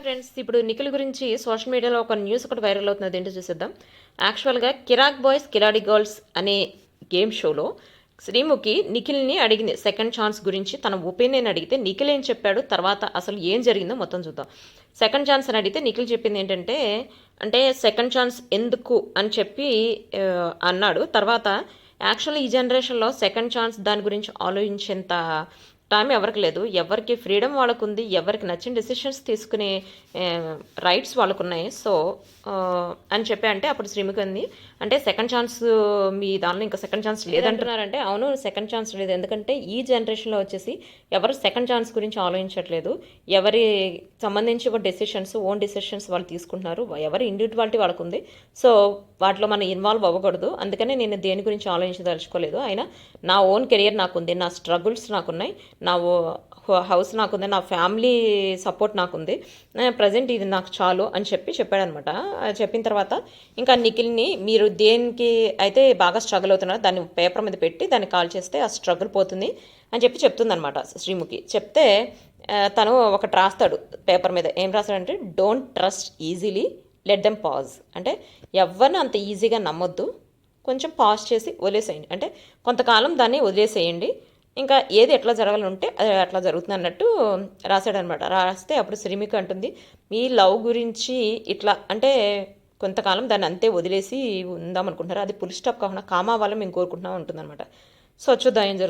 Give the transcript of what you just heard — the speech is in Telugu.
ఫ్రెండ్స్ ఇప్పుడు నిఖిల్ గురించి సోషల్ మీడియాలో ఒక న్యూస్ ఒకటి వైరల్ అవుతుంది ఏంటో చూసేద్దాం. యాక్చువల్గా కిరాక్ బాయ్స్ కిరాడి గర్ల్స్ అనే గేమ్ షోలో శ్రీముఖి నిఖిల్ని అడిగింది సెకండ్ ఛాన్స్ గురించి. తన ఒపీనియన్ అడిగితే నిఖిల్ ఏం చెప్పాడు తర్వాత అసలు ఏం జరిగిందో మొత్తం చూద్దాం. సెకండ్ ఛాన్స్ అని అడిగితే నిఖిల్ చెప్పింది ఏంటంటే అంటే సెకండ్ ఛాన్స్ ఎందుకు అని చెప్పి అన్నాడు. తర్వాత యాక్చువల్లీ ఈ జనరేషన్లో సెకండ్ ఛాన్స్ దాని గురించి ఆలోచించేంత టైం ఎవరికి లేదు. ఎవరికి ఫ్రీడమ్ వాళ్ళకు ఉంది ఎవరికి నచ్చిన డెసిషన్స్ తీసుకునే రైట్స్ వాళ్ళకు ఉన్నాయి సో అని చెప్పి అంటే అప్పుడు శ్రీముఖి అంది. అంటే సెకండ్ ఛాన్స్ మీ దానిలో ఇంకా సెకండ్ ఛాన్స్ లేదంటున్నారంటే అవును సెకండ్ ఛాన్స్ లేదు. ఎందుకంటే ఈ జనరేషన్లో వచ్చేసి ఎవరు సెకండ్ ఛాన్స్ గురించి ఆలోచించట్లేదు. ఎవరి సంబంధించి ఒక డెసిషన్స్ ఓన్ డెసిషన్స్ వాళ్ళు తీసుకుంటున్నారు. ఎవరి ఇండివిజువాలిటీ వాళ్ళకు ఉంది సో వాటిలో మనం ఇన్వాల్వ్ అవ్వకూడదు. అందుకనే నేను దేని గురించి ఆలోచించదలుచుకోలేదు. అయినా నా ఓన్ కెరియర్ నాకుంది నా స్ట్రగుల్స్ నాకున్నాయి. నా హౌస్ నాకుంది నా ఫ్యామిలీ సపోర్ట్ నాకుంది. ప్రజెంట్ ఇది నాకు చాలు అని చెప్పి చెప్పాడనమాట. చెప్పిన తర్వాత ఇంకా నిఖిల్ని మీరు దేనికి అయితే బాగా స్ట్రగుల్ అవుతున్నారో దాన్ని పేపర్ మీద పెట్టి దాన్ని కాల్ చేస్తే ఆ స్ట్రగుల్ పోతుంది అని చెప్పి చెప్తుందనమాట శ్రీముఖి. చెప్తే తను ఒకటి రాస్తాడు పేపర్ మీద. ఏం రాస్తాడంటే don't trust easily let them pause అంటే ఎవరిని అంత ఈజీగా నమ్మొద్దు కొంచెం పాజ్ చేసి వదిలేసేయండి. అంటే కొంతకాలం దాన్ని వదిలేసేయండి. ఇంకా ఏది ఎట్లా జరగాలంటే అది అట్లా జరుగుతుంది అన్నట్టు రాశాడనమాట. రాస్తే అప్పుడు శ్రీమిక అంటుంది మీ లవ్ గురించి ఇట్లా అంటే కొంతకాలం దాన్ని అంతే వదిలేసి ఉందాం అనుకుంటున్నారు అది పులి స్టాప్ కాకుండా కామా వల్ల మేము కోరుకుంటున్నాం ఉంటుందన్నమాట సో చూద్దాం ఏం జరుగుతుంది.